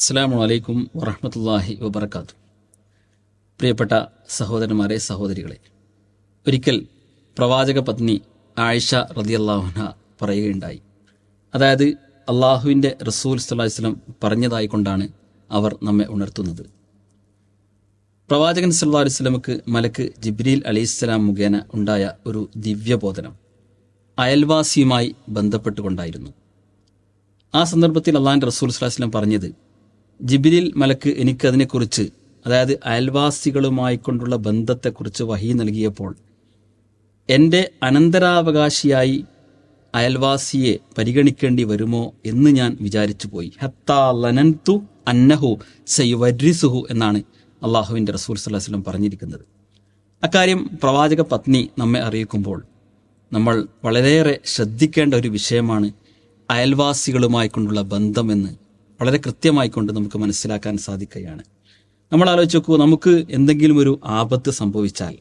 അസ്സാം വലൈക്കും വറഹമത്തല്ലാഹി വബർക്കാത്തു പ്രിയപ്പെട്ട സഹോദരന്മാരെ സഹോദരികളെ ഒരിക്കൽ പ്രവാചക പത്നി ആയിഷ റതിയല്ലാഹുന പറയുകയുണ്ടായി. അതായത് അള്ളാഹുവിന്റെ റസൂൽ സല്ലാഹു വസ്ലം പറഞ്ഞതായിക്കൊണ്ടാണ് അവർ നമ്മെ ഉണർത്തുന്നത്. പ്രവാചകൻ സല്ലാ അലൈഹി സ്വലമുക്ക് മലക്ക് ജിബ്രീൽ അലൈഹിസ്സലാം മുഖേന ഉണ്ടായ ഒരു ദിവ്യബോധനം അയൽവാസിയുമായി ബന്ധപ്പെട്ടുകൊണ്ടായിരുന്നു. ആ സന്ദർഭത്തിൽ അള്ളാഹിന്റെ റസൂൽ സ്വലാസ്ലം പറഞ്ഞത് ജിബിരിൽ മലക്ക് എനിക്കതിനെക്കുറിച്ച് അതായത് അയൽവാസികളുമായി കൊണ്ടുള്ള ബന്ധത്തെക്കുറിച്ച് വഹി നൽകിയപ്പോൾ എന്റെ അനന്തരാവകാശിയായി അയൽവാസിയെ പരിഗണിക്കേണ്ടി വരുമോ എന്ന് ഞാൻ വിചാരിച്ചു പോയി ഹത്താ ലനന്തു അന്നഹു സയ്യുവരിസുഹു എന്നാണ് അള്ളാഹുവിന്റെ റസൂൽ സല്ലാസ്ലം പറഞ്ഞിരിക്കുന്നത്. അക്കാര്യം പ്രവാചക പത്നി നമ്മെ അറിയിക്കുമ്പോൾ നമ്മൾ വളരെയേറെ ശ്രദ്ധിക്കേണ്ട ഒരു വിഷയമാണ് അയൽവാസികളുമായി കൊണ്ടുള്ള ബന്ധമെന്ന്. വളരെ കൃത്യമായി കൊണ്ട് നമുക്ക് മനസ്സിലാക്കാൻ സാധിക്കുകയാണ്. നമ്മൾ ആലോചിച്ച് നോക്കൂ നമുക്ക് എന്തെങ്കിലും ഒരു ആപത്ത് സംഭവിച്ചാൽ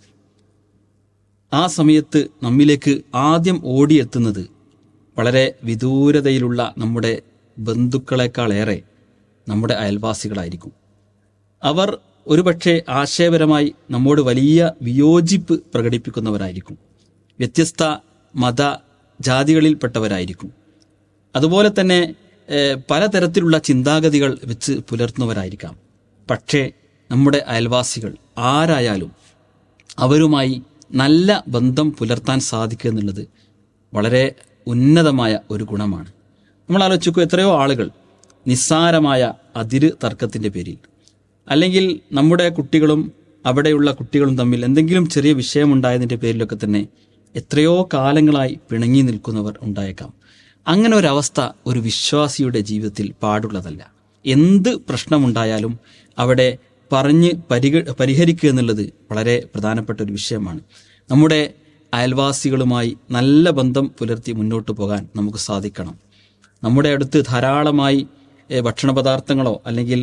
ആ സമയത്ത് നമ്മിലേക്ക് ആദ്യം ഓടിയെത്തുന്നത് വളരെ വിദൂരതയിലുള്ള നമ്മുടെ ബന്ധുക്കളെക്കാളേറെ നമ്മുടെ അയൽവാസികളായിരിക്കും. അവർ ഒരുപക്ഷെ ആശയപരമായി നമ്മോട് വലിയ വിയോജിപ്പ് പ്രകടിപ്പിക്കുന്നവരായിരിക്കും. വ്യത്യസ്ത മത ജാതികളിൽപ്പെട്ടവരായിരിക്കും. അതുപോലെ തന്നെ പലതരത്തിലുള്ള ചിന്താഗതികൾ വെച്ച് പുലർത്തുന്നവരായിരിക്കാം. പക്ഷേ നമ്മുടെ അയൽവാസികൾ ആരായാലും അവരുമായി നല്ല ബന്ധം പുലർത്താൻ സാധിക്കുക എന്നുള്ളത് വളരെ ഉന്നതമായ ഒരു ഗുണമാണ്. നമ്മൾ ആലോചിക്കൂ എത്രയോ ആളുകൾ നിസ്സാരമായ അതിര് തർക്കത്തിന്റെ പേരിൽ അല്ലെങ്കിൽ നമ്മുടെ കുട്ടികളും അവിടെയുള്ള കുട്ടികളും തമ്മിൽ എന്തെങ്കിലും ചെറിയ വിഷയമുണ്ടായതിന്റെ പേരിലൊക്കെ തന്നെ എത്രയോ കാലങ്ങളായി പിണങ്ങി നിൽക്കുന്നവർ ഉണ്ടായേക്കാം. അങ്ങനെ ഒരവസ്ഥ ഒരു വിശ്വാസിയുടെ ജീവിതത്തിൽ പാടുള്ളതല്ല. എന്ത് പ്രശ്നമുണ്ടായാലും അവിടെ പറഞ്ഞ് പരിഗ പരിഹരിക്കുക എന്നുള്ളത് വളരെ പ്രധാനപ്പെട്ട ഒരു വിഷയമാണ്. നമ്മുടെ അയൽവാസികളുമായി നല്ല ബന്ധം പുലർത്തി മുന്നോട്ട് പോകാൻ നമുക്ക് സാധിക്കണം. നമ്മുടെ അടുത്ത് ധാരാളമായി ഭക്ഷണ പദാർത്ഥങ്ങളോ അല്ലെങ്കിൽ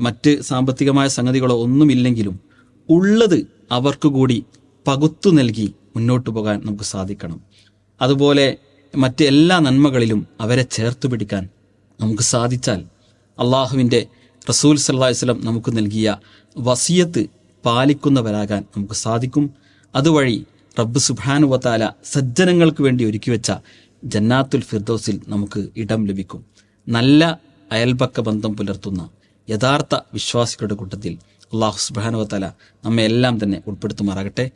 മറ്റ് സാമ്പത്തികമായ സംഗതികളോ ഒന്നുമില്ലെങ്കിലും ഉള്ളത് അവർക്ക് കൂടി പകുത്തു നൽകി മുന്നോട്ട് പോകാൻ നമുക്ക് സാധിക്കണം. അതുപോലെ മറ്റ് എല്ലാ നന്മകളിലും അവരെ ചേർത്ത് പിടിക്കാൻ നമുക്ക് സാധിച്ചാൽ അള്ളാഹുവിന്റെ റസൂൽ സല്ലാ വസ്ലം നമുക്ക് നൽകിയ വസിയത്ത് പാലിക്കുന്നവരാകാൻ നമുക്ക് സാധിക്കും. അതുവഴി റബ്ബ് സുബാനുവത്താല സജ്ജനങ്ങൾക്ക് വേണ്ടി ഒരുക്കി വെച്ച ജന്നാത്തുൽ ഫിർദോസിൽ നമുക്ക് ഇടം ലഭിക്കും. നല്ല അയൽപക്ക ബന്ധം പുലർത്തുന്ന യഥാർത്ഥ വിശ്വാസികളുടെ കൂട്ടത്തിൽ അള്ളാഹു സുബാനുവത്താല നമ്മെ എല്ലാം തന്നെ ഉൾപ്പെടുത്തുമാറാകട്ടെ.